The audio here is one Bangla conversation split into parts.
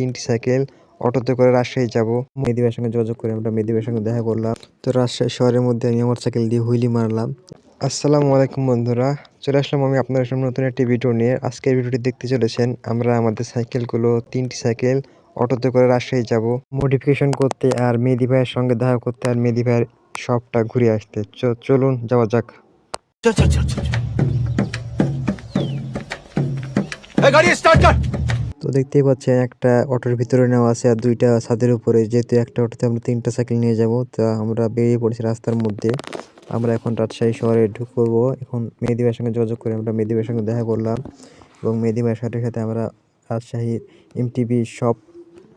তিনটি সাইকেল অটোতে করে রাজশাহী যাব। মেদি সঙ্গে যোগাযোগ করে আমরা মেদি ভাইয়ের সঙ্গে দেখা করলাম। তো রাজশাহী শহরের মধ্যে আমি আমার সাইকেল দিয়ে হুইলি মারলাম। আসসালামু আলাইকুম বন্ধুরা, চলে আসলাম আমি আপনাদের সামনে নতুন একটি ভিডিও নিয়ে। আজকে ভিডিওটি দেখতে চলেছেন আমরা আমাদের সাইকেলগুলো, তিনটি সাইকেল অটোতে করে রাজশাহী যাব। মডিফিকেশন করতে আর মেদি ভাইয়ের সঙ্গে দেখা করতে আর মেদি ভাইয়ের সবটা ঘুরে আসতে। চলুন যাওয়া যাক। গাড়ি স্টার্ট তো দেখতেই পাচ্ছেন একটা অটোর ভিতরে নেওয়া আছে আর দুইটা ছাদের উপরে। যেহেতু একটা অটোতে আমরা তিনটা সাইকেল নিয়ে যাব, তা আমরা বেরিয়ে পড়েছি রাস্তার মধ্যে। আমরা এখন রাজশাহী শহরে ঢুকবো। এখন মেহেদি ভাইয়ের সঙ্গে যোগাযোগ করে আমরা মেহেদি ভাইয়ের সঙ্গে দেখা করলাম এবং মেহেদি ভাইয়ের সাথে সাথে আমরা রাজশাহীর এমটিভি শপ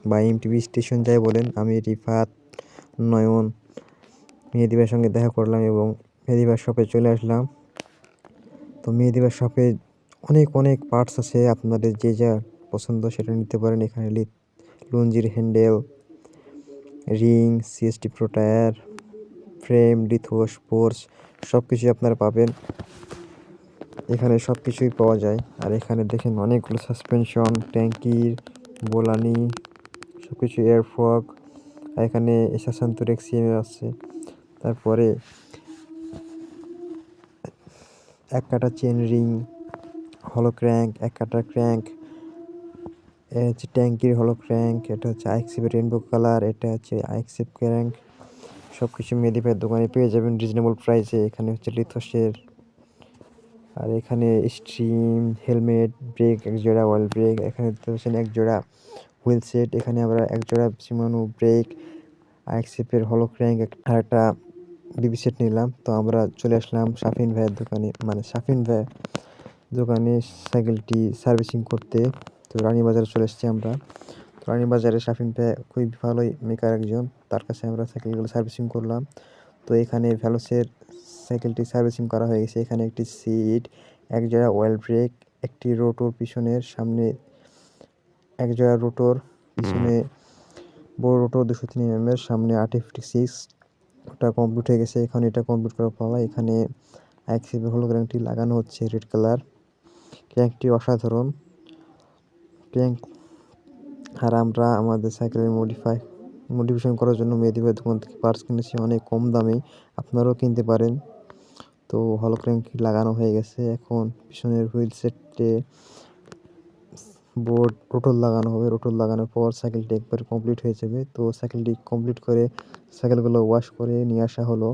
বা এমটিভি স্টেশন যাই বলেন, আমি রিফাত, নয়ন, মেহেদি ভাইয়ের সঙ্গে দেখা করলাম এবং মেহেদি ভাইয়ের শপে চলে আসলাম। তো মেহেদি ভাইয়ের শপে অনেক অনেক পার্টস আছে। আপনাদের যে যা পছন্দ, সেটা নিতে পারেন। এখানে লুঞ্জির handle, ring CST pro tyre, frame litho sports সব কিছুই আপনারা পাবেন। এখানে সব কিছুই পাওয়া যায়। আর এখানে দেখেন অনেকগুলো সাসপেনশন ট্যাঙ্কির বোলানি সব কিছু এয়ারফ্রক আর এখানে এসাসান্তর এক্সিএম আছে। তারপরে এক কাটা চেন রিং হলো ক্র্যাঙ্ক এক কাটা ক্র্যাঙ্ক হচ্ছে ট্যাঙ্কির হলো ক্র্যাঙ্ক, এটা হচ্ছে আইক্সিপ রেনবো কালার এটা হচ্ছে আইক্সিপ ক্র্যাঙ্ক। সব কিছু মেডিপের দোকানে পেয়ে যাবেন রিজনেবল প্রাইসে এখানে হচ্ছে লিথসের, আর এখানে স্ট্রিম হেলমেট ব্রেক এক জোড়া ওয়াল ব্রেক এখানে পাচ্ছেন এক জোড়া হুইল সেট এখানে আমরা এক জোড়া সিমানো ব্রেক আইক্সিপের হলো ক্র্যাঙ্ক আর একটা বিবি সেট নিলাম। তো আমরা চলে আসলাম সাফিন ভাইয়ের দোকানে মানে সাফিন ভাই দোকানে সাইকেলটি সার্ভিসিং করতে। তো রানীবাজারে চলে এসেছি আমরা। তো রানীবাজারে শাফিন ভাই খুবই ভালোই মেকার একজন। তার কাছে আমরা সাইকেলগুলো সার্ভিসিং করলাম। তো এখানে ভ্যালোসের সাইকেলটি সার্ভিসিং করা হয়ে গেছে। এখানে একটি সিট এক জোড়া ওয়েল ব্রেক একটি রোটোর পিছনের সামনে এক জোড়া রোটোর পিছনে বড় রোটোর দুশো তিন এম এর সামনে আট ফিফটি সিক্স ওটা কমপ্লিট হয়ে গেছে। এখন এটা কমপ্লিট করার পালা। এখানে অ্যাক্সিভের হলো ক্র্যাঙ্কটি লাগানো হচ্ছে রেড কালার ক্র্যাঙ্কটি অসাধারণ। ক্র্যাঙ্ক আর আমরা আমাদের সাইকেলের মডিফাই মডিফিকেশন করার জন্য মেহেদিবাই দোকান থেকে পার্টস কিনেছি, অনেক কম দামে। আপনারাও কিনতে পারেন। তো হলো ক্র্যাঙ্কটি লাগানো হয়ে গেছে এখন। পিছনের হুইল সেটে বোর্ড রোটর লাগানো হবে। রোটর লাগানোর পর সাইকেলটি একবার কমপ্লিট হয়ে যাবে। তো সাইকেলটি কমপ্লিট করে সাইকেলগুলো ওয়াশ করে নিয়ে আসা হলো।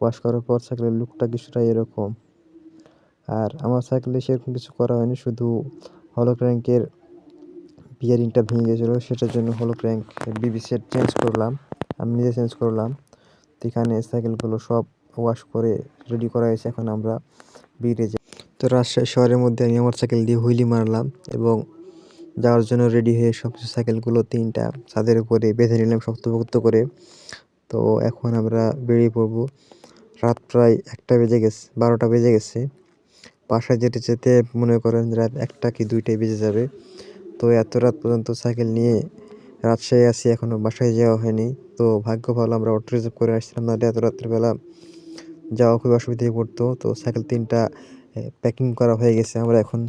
ওয়াশ করার পর সাইকেলের লুকটা কিছুটা এরকম। আর আমার সাইকেলে সেরকম কিছু করা হয়নি, শুধু হলো ক্র্যাঙ্কের বিয়ারিংটা ভেঙে গেছিল, সেটার জন্য হলো ক্র্যাঙ্ক বিবি সেট চেঞ্জ করলাম, আমি নিজে চেঞ্জ করলাম। তো এখানে সাইকেলগুলো সব ওয়াশ করে রেডি করা হয়েছে, এখন আমরা বেরিয়ে যাই। তো রাজশাহী শহরের মধ্যে আমি আমার সাইকেল দিয়ে হুইলি মারলাম এবং যাওয়ার জন্য রেডি হয়ে সব সাইকেলগুলো তিনটা ছাদের উপরে বেঁধে নিলাম শক্তপোক্ত করে। তো এখন আমরা বেরিয়ে পড়ব। রাত প্রায় একটা বেজে গেছে, বারোটা বেজে গেছে। বাসায় যেতে যেতে মনে করেন রাত একটা কি দুইটায় বেজে যাবে। তো এত রাত পর্যন্ত সাইকেল নিয়ে রাজশাহী আসি এখনও বাসায় যাওয়া হয়নি। তো ভাগ্য ভালো, আমরা অটো রিজার্ভ করে আসছিলাম না, এত রাত্রিবেলা যাওয়া খুবই অসুবিধায় পড়তো। তো সাইকেল তিনটা প্যাকিং করা হয়ে গেছে, আমরা এখন